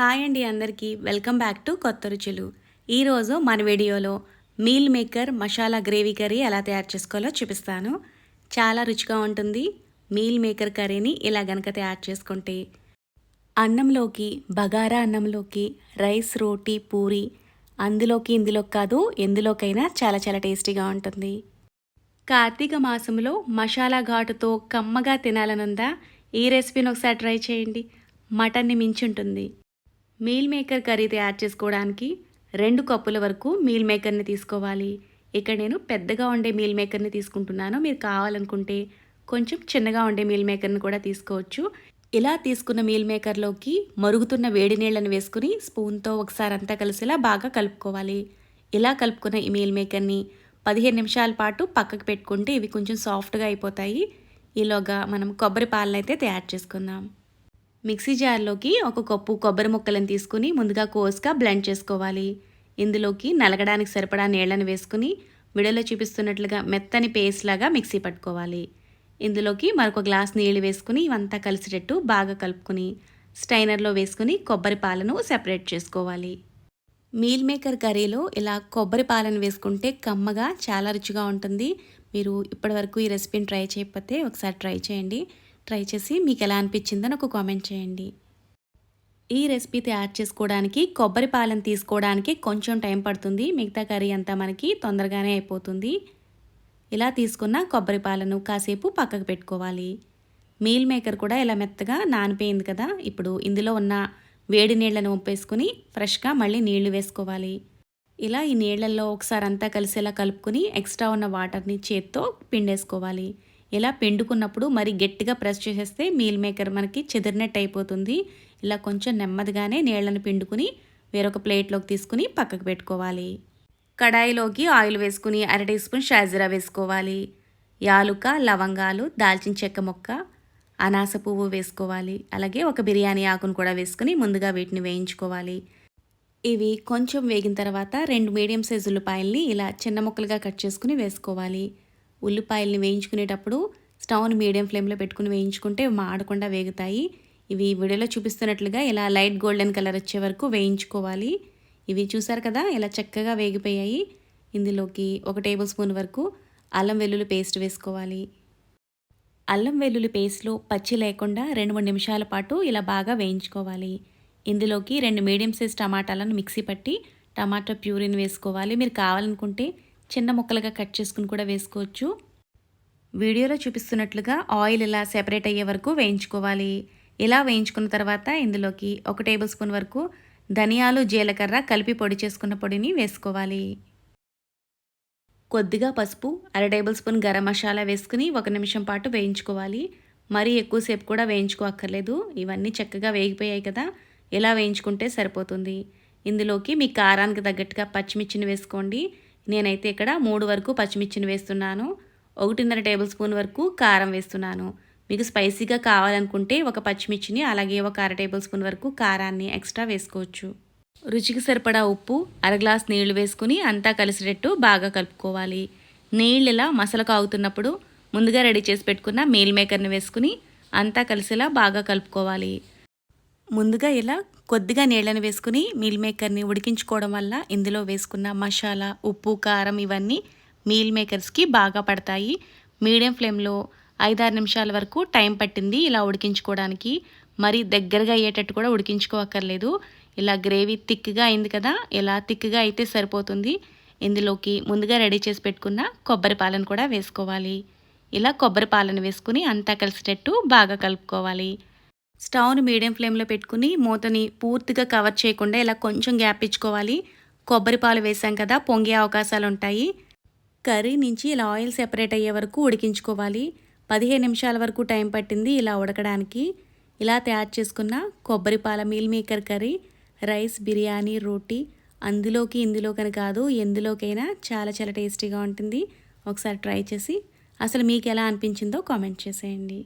Hi అండి అందరికీ. Welcome back to కొత్త రుచులు. ఈరోజు మన వీడియోలో meal maker masala gravy curry ఎలా తయారు చేసుకోవాలో చూపిస్తాను. చాలా రుచిగా ఉంటుంది. మీల్ మేకర్ కర్రీని ఇలా గనక తయారు చేసుకుంటే అన్నంలోకి బగారా అన్నంలోకి రైస్ రోటీ పూరి అందులోకి ఇందులో కాదు ఎందులోకైనా చాలా చాలా టేస్టీగా ఉంటుంది. కార్తీక మాసంలో మసాలా ఘాటుతో కమ్మగా తినాలనుందా? ఈ రెసిపీని ఒకసారి ట్రై చేయండి. మటన్ని మించి ఉంటుంది. మీల్ మేకర్ కర్రీ తయారు చేసుకోవడానికి రెండు కప్పుల వరకు మీల్ మేకర్ని తీసుకోవాలి. ఇక్కడ నేను పెద్దగా ఉండే మీల్ మేకర్ని తీసుకుంటున్నాను. మీరు కావాలనుకుంటే కొంచెం చిన్నగా ఉండే మీల్ మేకర్ని కూడా తీసుకోవచ్చు. ఇలా తీసుకున్న మీల్ మేకర్లోకి మరుగుతున్న వేడి నీళ్ళని వేసుకుని స్పూన్తో ఒకసారి అంతా కలిసేలా బాగా కలుపుకోవాలి. ఇలా కలుపుకున్న ఈ మీల్ మేకర్ని పదిహేను నిమిషాల పాటు పక్కకు పెట్టుకుంటే ఇవి కొంచెం సాఫ్ట్గా అయిపోతాయి. ఈలోగా మనం కొబ్బరి పాలనైతే తయారు చేసుకుందాం. మిక్సీ జార్లోకి ఒక కప్పు కొబ్బరి ముక్కలను తీసుకుని ముందుగా కోసుగా బ్లెండ్ చేసుకోవాలి. ఇందులోకి నలగడానికి సరిపడా నీళ్ళను వేసుకుని విడలో చూపిస్తున్నట్లుగా మెత్తని పేస్ట్ లాగా మిక్సీ పట్టుకోవాలి. ఇందులోకి మరొక గ్లాస్ నీళ్ళు వేసుకుని ఇవంతా కలిసేటట్టు బాగా కలుపుకుని స్టైనర్లో వేసుకుని కొబ్బరి పాలను సెపరేట్ చేసుకోవాలి. మీల్ మేకర్ కర్రీలో ఇలా కొబ్బరి పాలను వేసుకుంటే కమ్మగా చాలా రుచిగా ఉంటుంది. మీరు ఇప్పటివరకు ఈ రెసిపీని ట్రై చేయకపోతే ఒకసారి ట్రై చేయండి. ట్రై చేసి మీకు ఎలా అనిపించిందో నాకు కామెంట్ చేయండి. ఈ రెసిపీ తయారు చేసుకోవడానికి కొబ్బరి పాలను తీసుకోవడానికి కొంచెం టైం పడుతుంది. మిగతా కర్రీ అంతా మనకి తొందరగానే అయిపోతుంది. ఇలా తీసుకున్న కొబ్బరి పాలను కాసేపు పక్కకు పెట్టుకోవాలి. మీల్ మేకర్ కూడా ఇలా మెత్తగా నానిపోయింది కదా ఇప్పుడు ఇందులో ఉన్న వేడి నీళ్ళను ఉప్పేసుకుని ఫ్రెష్గా మళ్ళీ నీళ్ళు వేసుకోవాలి. ఇలా ఈ నీళ్ళలో ఒకసారి అంతా కలిసేలా కలుపుకొని ఎక్స్ట్రా ఉన్న వాటర్ని చేత్తో పిండేసుకోవాలి. ఇలా పిండుకున్నప్పుడు మరి గట్టిగా ప్రెస్ చేసేస్తే మీల్ మేకర్ మనకి చెదిరినట్టు అయిపోతుంది. ఇలా కొంచెం నెమ్మదిగానే నీళ్ళను పిండుకుని వేరొక ప్లేట్లోకి తీసుకుని పక్కకు పెట్టుకోవాలి. కడాయిలోకి ఆయిల్ వేసుకుని అర టీ స్పూన్ షాజీరా వేసుకోవాలి. యాలుక లవంగాలు దాల్చిన చెక్క మొక్క అనాస పువ్వు వేసుకోవాలి. అలాగే ఒక బిర్యానీ ఆకును కూడా వేసుకుని ముందుగా వీటిని వేయించుకోవాలి. ఇవి కొంచెం వేగిన తర్వాత రెండు మీడియం సైజు ఉల్లిపాయల్ని ఇలా చిన్న ముక్కలుగా కట్ చేసుకుని వేసుకోవాలి. ఉల్లిపాయల్ని వేయించుకునేటప్పుడు స్టవ్ని మీడియం ఫ్లేమ్లో పెట్టుకుని వేయించుకుంటే మాడకుండా వేగుతాయి. ఇవి వీడియోలో చూపిస్తున్నట్లుగా ఇలా లైట్ గోల్డెన్ కలర్ వచ్చే వరకు వేయించుకోవాలి. ఇవి చూసారు కదా ఇలా చక్కగా వేగిపోయాయి. ఇందులోకి ఒక టేబుల్ స్పూన్ వరకు అల్లం వెల్లుల్లి పేస్ట్ వేసుకోవాలి. అల్లం వెల్లుల్లి పేస్ట్లో పచ్చి లేకుండా రెండు మూడు నిమిషాల పాటు ఇలా బాగా వేయించుకోవాలి. ఇందులోకి రెండు మీడియం సైజ్ టమాటాలను మిక్సీ పట్టి టమాటా ప్యూరిని వేసుకోవాలి. మీరు కావాలనుకుంటే చిన్న ముక్కలుగా కట్ చేసుకుని కూడా వేసుకోవచ్చు. వీడియోలో చూపిస్తున్నట్లుగా ఆయిల్ ఇలా సెపరేట్ అయ్యే వరకు వేయించుకోవాలి. ఇలా వేయించుకున్న తర్వాత ఇందులోకి ఒక టేబుల్ స్పూన్ వరకు ధనియాలు జీలకర్ర కలిపి పొడి చేసుకున్న పొడిని వేసుకోవాలి. కొద్దిగా పసుపు అర టేబుల్ స్పూన్ గరం మసాలా వేసుకుని ఒక నిమిషం పాటు వేయించుకోవాలి. మరీ ఎక్కువసేపు కూడా వేయించుకోక్కర్లేదు. ఇవన్నీ చక్కగా వేగిపోయాయి కదా. ఇలా వేయించుకుంటే సరిపోతుంది. ఇందులోకి మీ కారానికి తగ్గట్టుగా పచ్చిమిర్చిని వేసుకోండి. నేనైతే ఇక్కడ మూడు వరకు పచ్చిమిర్చిని వేస్తున్నాను. ఒకటిన్నర టేబుల్ స్పూన్ వరకు కారం వేస్తున్నాను. మీకు స్పైసీగా కావాలనుకుంటే ఒక పచ్చిమిర్చిని అలాగే ఒక అర టేబుల్ స్పూన్ వరకు కారాన్ని ఎక్స్ట్రా వేసుకోవచ్చు. రుచికి సరిపడా ఉప్పు అర గ్లాస్ నీళ్ళు వేసుకుని అంతా కలిసేటట్టు బాగా కలుపుకోవాలి. నీళ్ళు ఇలా మసలు కాగుతున్నప్పుడు ముందుగా రెడీ చేసి పెట్టుకున్న మీల్ మేకర్ని వేసుకుని అంతా కలిసేలా బాగా కలుపుకోవాలి. ముందుగా ఇలా కొద్దిగా నీళ్ళని వేసుకుని మీల్ మేకర్ని ఉడికించుకోవడం వల్ల ఇందులో వేసుకున్న మసాలా ఉప్పు కారం ఇవన్నీ మీల్ మేకర్స్కి బాగా పడతాయి. మీడియం ఫ్లేమ్లో ఐదారు నిమిషాల వరకు టైం పట్టింది ఇలా ఉడికించుకోవడానికి. మరి దగ్గరగా అయ్యేటట్టు కూడా ఉడికించుకోవక్కర్లేదు. ఇలా గ్రేవీ థిక్గా అయింది కదా ఇలా థిక్గా అయితే సరిపోతుంది. ఇందులోకి ముందుగా రెడీ చేసి పెట్టుకున్న కొబ్బరి పాలను కూడా వేసుకోవాలి. ఇలా కొబ్బరి పాలను వేసుకుని అంతా కలిసేటట్టు బాగా కలుపుకోవాలి. స్టవ్ని మీడియం ఫ్లేమ్లో పెట్టుకుని మూతని పూర్తిగా కవర్ చేయకుండా ఇలా కొంచెం గ్యాప్ ఇచ్చుకోవాలి. కొబ్బరి పాలు వేసాం కదా పొంగే అవకాశాలు ఉంటాయి. కర్రీ నుంచి ఇలా ఆయిల్ సెపరేట్ అయ్యే వరకు ఉడికించుకోవాలి. పదిహేను నిమిషాల వరకు టైం పట్టింది ఇలా ఉడకడానికి. ఇలా తయారు చేసుకున్న కొబ్బరి పాల meal maker curry rice biryani రోటీ అందులోకి ఇందులోకని కాదు ఎందులోకైనా చాలా చాలా టేస్టీగా ఉంటుంది. ఒకసారి ట్రై చేసి అసలు మీకు ఎలా అనిపించిందో కామెంట్ చేసేయండి.